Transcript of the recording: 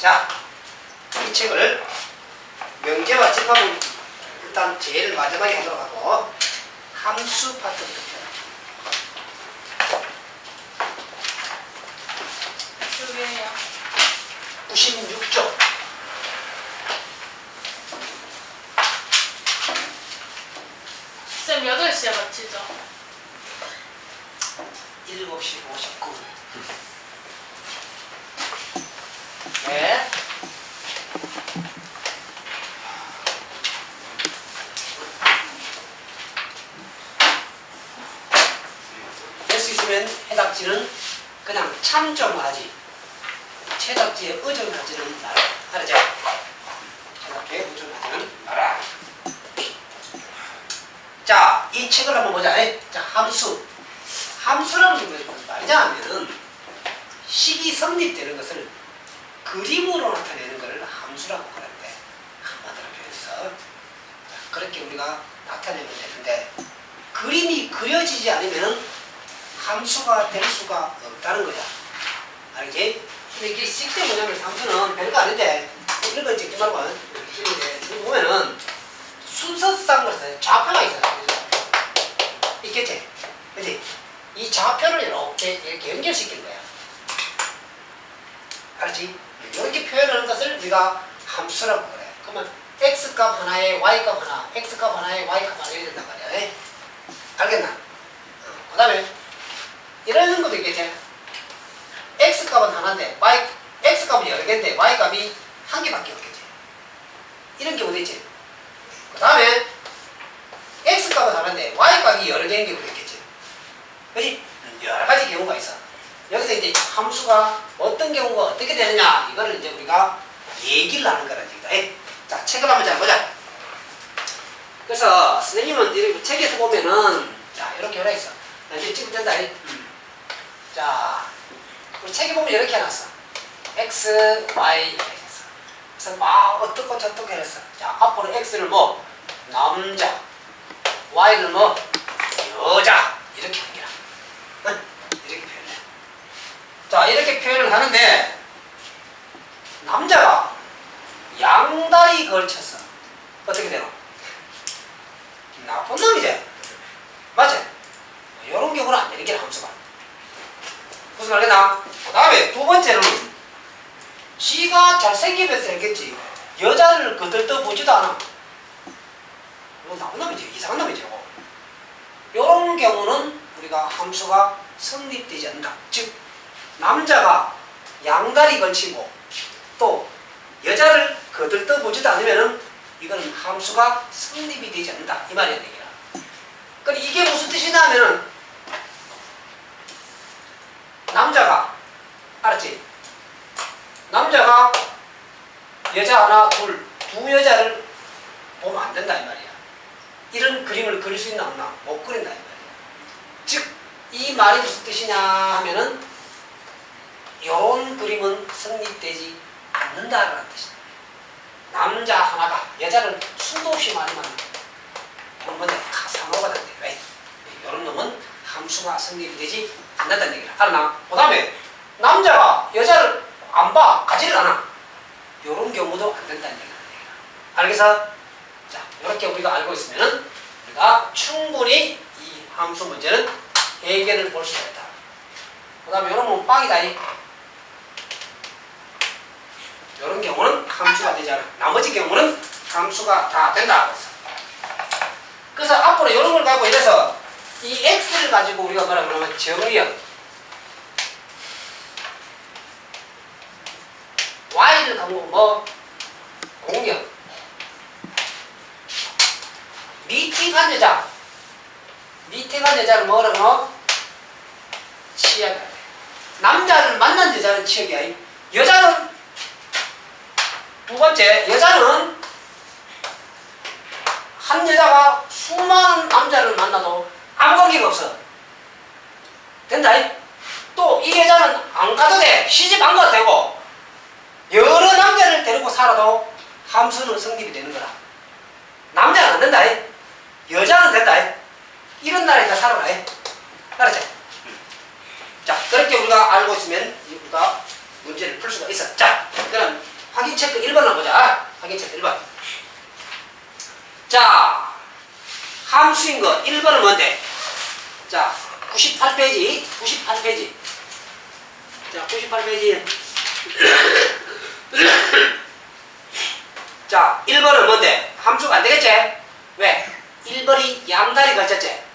자, 이 책을 명제와 집합은 일단 제일 마지막에 하도록 하고 함수 파트부터 개요. 96조. 쌤 8시에 마치죠? 7시 59분. 네. 될 수 있으면 해답지는 그냥 참조만 하지. 채답지에 의존하지는 마라. 알았죠? 채답지에 의존하지는 마라. 자, 이 책을 한번 보자. 자, 함수. 함수라는 게 무슨 말이냐 하면은 식이 성립되는 것을 그림으로 나타내는 것을 함수라고 하는데 한마디로 표현해서 자, 그렇게 우리가 나타내면 되는데 그림이 그려지지 않으면 은 함수가 될 수가 없다는 거야. 알겠지? 근데 이게 식대 뭐냐면 함수는 별거 아닌데 이런 거 찍지 말고 여기 보면은 순서상 것은 좌표가 있어요. 있겠지? 그지? 이 좌표를 이렇게 이렇게 연결시킨 거야. 알았지? 이렇게 표현하는 것을 우리가 함수라고 그래. 그러면 x값 하나에 y값 하나, x값 하나에 y값 하나 이렇게 된단 말이야. 에? 알겠나? 그 다음에 이런 것도 있겠지? x값은 하나인데 y, x값은 여러 개인데 y값이 한 개밖에 없겠지. 이런 경우도 있지. 그 다음에 x값은 하나인데 y값이 여러 개인 경우도 있겠지. 그지? 여러 가지 경우가 있어. 여기서 이제 함수가 어떤 경우가 어떻게 되느냐 이거를 이제 우리가 얘기를 하는 거라는 얘기다. 에? 자, 책을 한번 잘 보자. 그래서 선생님은 이렇게 책에서 보면은 자 이렇게 해라 있어. 나 이제 찍으면 된다. 책에 보면 이렇게 해놨어. x, y 이렇게. 그래서 막 어떻고 저떻고 했어. 자, 앞으로 x를 뭐 남자, y를 뭐 여자 이렇게 거야. 응? 이렇게 표현해. 자, 이렇게 표현을 하는데 남자가 양다리 걸쳤어. 어떻게 되노? 나쁜 놈이지. 맞지? 이런 경우는 안 되는 게 함수가. 무슨 말이나? 그 다음에 두 번째는 지가 잘생기면서 생겼지. 여자를 거들떠 보지도 않아. 이거 나쁜 놈이지. 이상한. 이거. 이런 경우는 우리가 함수가 성립되지 않는다. 즉 남자가 양다리 걸치고 또 여자를 거들떠 보지도 않으면은 이거는 함수가 성립이 되지 않는다. 이 말이야, 얘기야. 그럼 이게 무슨 뜻이냐 하면은 남자가 알았지? 남자가 여자 하나, 둘, 두 여자를 보면 안 된다 이 말이야. 이런 그림을 그릴 수 있나 없나? 못 그린다 이 말이야. 즉, 이 말이 무슨 뜻이냐 하면은 이런 그림은 성립되지 않는다라는 뜻이다. 남자 하나가 여자를 수도 없이 많이 만난다. 그런 건데 가상어가 된다. 왜? 이런 놈은 함수가 성립이 되지 않는다는 얘기를 알았나? 그 다음에 남자가 여자를 안 봐, 가지를 않아. 이런 경우도 안 된다는 얘기를 알겠어? 자, 이렇게 우리가 알고 있으면 우리가 충분히 이 함수 문제는 해결을 볼 수가 있다. 그 다음에 이런 건 빵이다. 이런 경우는 함수가 되지 않아. 나머지 경우는 함수가 다 된다. 그래서. 앞으로 이런 걸 가지고 이래서 이 x를 가지고 우리가 뭐라 그러면 정의역. Y를 가지고 뭐? 공격. 미팅한 여자. 미팅한 여자를 뭐라 그러 치약 남자를 만난 여자는 치약이야. 여자는 두 번째 여자는 한 여자가 수많은 남자를 만나도 아무 관계가 없어. 된다. 또 이 여자는 안 가도 돼. 시집 안 가도 되고 여러 남자를 데리고 살아도 함수는 성립이 되는 거라. 남자는 안 된다. 여자는 된다. 이런 나라에다 살아라. 알았지? 자, 그렇게 우리가 알고 있으면 우리가 문제를 풀 수가 있어. 자, 그럼 체크 1번을 보자. 확인 체크 1번. 자, 함수인 거 1번은 뭔데? 자, 98페이지, 98페이지. 자, 98페이지. 자, 1번은 뭔데? 함수가 안 되겠지? 왜? 1번이 양다리 걸쳤지?